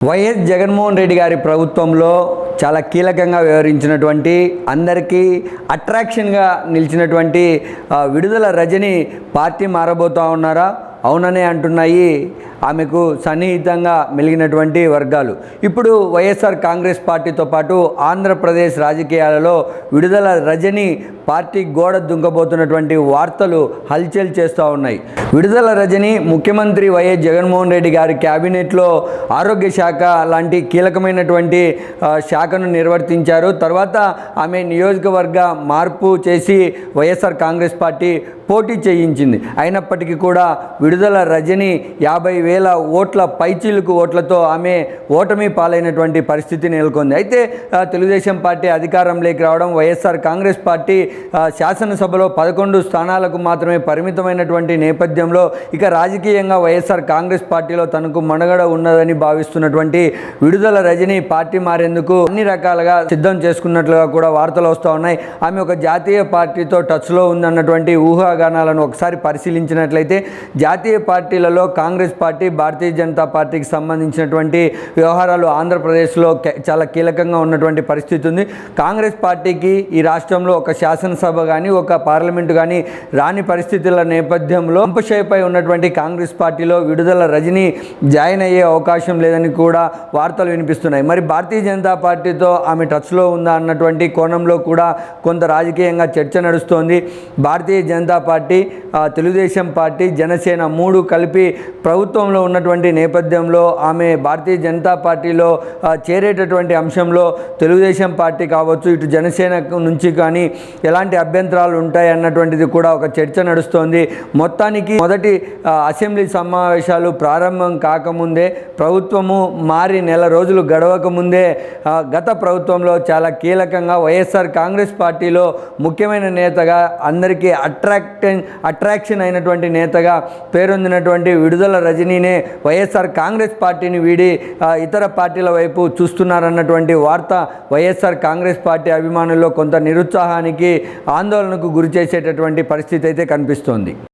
YS Jaganmohan Reddy గారి ప్రభుత్వంలో చాలా కీలకంగా వ్యవహరించినటువంటి అందరికీ అట్రాక్షన్గా నిలిచినటువంటి విడుదల రజని పార్టీ మారబోతా ఉన్నారా? అవుననే అంటున్నాయి ఆమెకు సన్నిహితంగా మెలిగినటువంటి వర్గాలు. ఇప్పుడు వైఎస్ఆర్ కాంగ్రెస్ పార్టీతో పాటు ఆంధ్రప్రదేశ్ రాజకీయాలలో విడుదల రజని పార్టీ గోడ దుంకబోతున్నటువంటి వార్తలు హల్చల్ చేస్తూ ఉన్నాయి. విడుదల రజని ముఖ్యమంత్రి వైఎస్ జగన్మోహన్ రెడ్డి గారి క్యాబినెట్లో ఆరోగ్య శాఖ లాంటి కీలకమైనటువంటి శాఖను నిర్వర్తించారు. తర్వాత ఆమె నియోజకవర్గ మార్పు చేసి వైఎస్ఆర్ కాంగ్రెస్ పార్టీ పోటీ చేయించింది. అయినప్పటికీ కూడా విడుదల రజని యాభై వేల ఓట్ల పైచీలకు ఓట్లతో ఆమె ఓటమి పాలైనటువంటి పరిస్థితి నెలకొంది. అయితే తెలుగుదేశం పార్టీ అధికారంలోకి రావడం వైఎస్ఆర్ కాంగ్రెస్ పార్టీ శాసనసభలో పదకొండు స్థానాలకు మాత్రమే పరిమితమైనటువంటి నేపథ్యంలో ఇక రాజకీయంగా వైఎస్ఆర్ కాంగ్రెస్ పార్టీలో తనకు మనుగడ ఉన్నదని భావిస్తున్నటువంటి విడుదల రజని పార్టీ మారేందుకు అన్ని రకాలుగా సిద్ధం చేసుకున్నట్లుగా కూడా వార్తలు వస్తూ ఉన్నాయి. ఆమె ఒక జాతీయ పార్టీతో టచ్లో ఉందన్నటువంటి ఊహాగానాలను ఒకసారి పరిశీలించినట్లయితే జాతీయ పార్టీలలో కాంగ్రెస్ పార్టీ భారతీయ జనతా పార్టీకి సంబంధించినటువంటి వ్యవహారాలు ఆంధ్రప్రదేశ్లో చాలా కీలకంగా ఉన్నటువంటి పరిస్థితి ఉంది. కాంగ్రెస్ పార్టీకి ఈ రాష్ట్రంలో ఒక శాసనసభ కానీ ఒక పార్లమెంటు కానీ రాని పరిస్థితుల నేపథ్యంలో అంపశయపై ఉన్నటువంటి కాంగ్రెస్ పార్టీలో విడుదల రజని జాయిన్ అయ్యే అవకాశం లేదని కూడా వార్తలు వినిపిస్తున్నాయి. మరి భారతీయ జనతా పార్టీతో ఆమె టచ్లో ఉందా అన్నటువంటి కోణంలో కూడా కొంత రాజకీయంగా చర్చ నడుస్తోంది. భారతీయ జనతా పార్టీ తెలుగుదేశం పార్టీ జనసేన మూడు కలిపి ప్రభుత్వం ప్రభుత్వంలో ఉన్నటువంటి నేపథ్యంలో ఆమె భారతీయ జనతా పార్టీలో చేరేటటువంటి అంశంలో తెలుగుదేశం పార్టీ కావచ్చు ఇటు జనసేన నుంచి కానీ ఎలాంటి అభ్యంతరాలు ఉంటాయి అన్నటువంటిది కూడా ఒక చర్చ నడుస్తోంది. మొత్తానికి మొదటి అసెంబ్లీ సమావేశాలు ప్రారంభం కాకముందే ప్రభుత్వము మారి నెల రోజులు గడవక ముందే గత ప్రభుత్వంలో చాలా కీలకంగా వైఎస్ఆర్ కాంగ్రెస్ పార్టీలో ముఖ్యమైన నేతగా అందరికీ అట్రాక్ట్ అట్రాక్షన్ అయినటువంటి నేతగా పేరొందినటువంటి విడుదల నేనే వైఎస్ఆర్ కాంగ్రెస్ పార్టీని వీడి ఇతర పార్టీల వైపు చూస్తున్నారన్నటువంటి వార్త వైఎస్ఆర్ కాంగ్రెస్ పార్టీ అభిమానుల్లో కొంత నిరుత్సాహానికి ఆందోళనకు గురి చేసేటటువంటి పరిస్థితి అయితే కనిపిస్తోంది.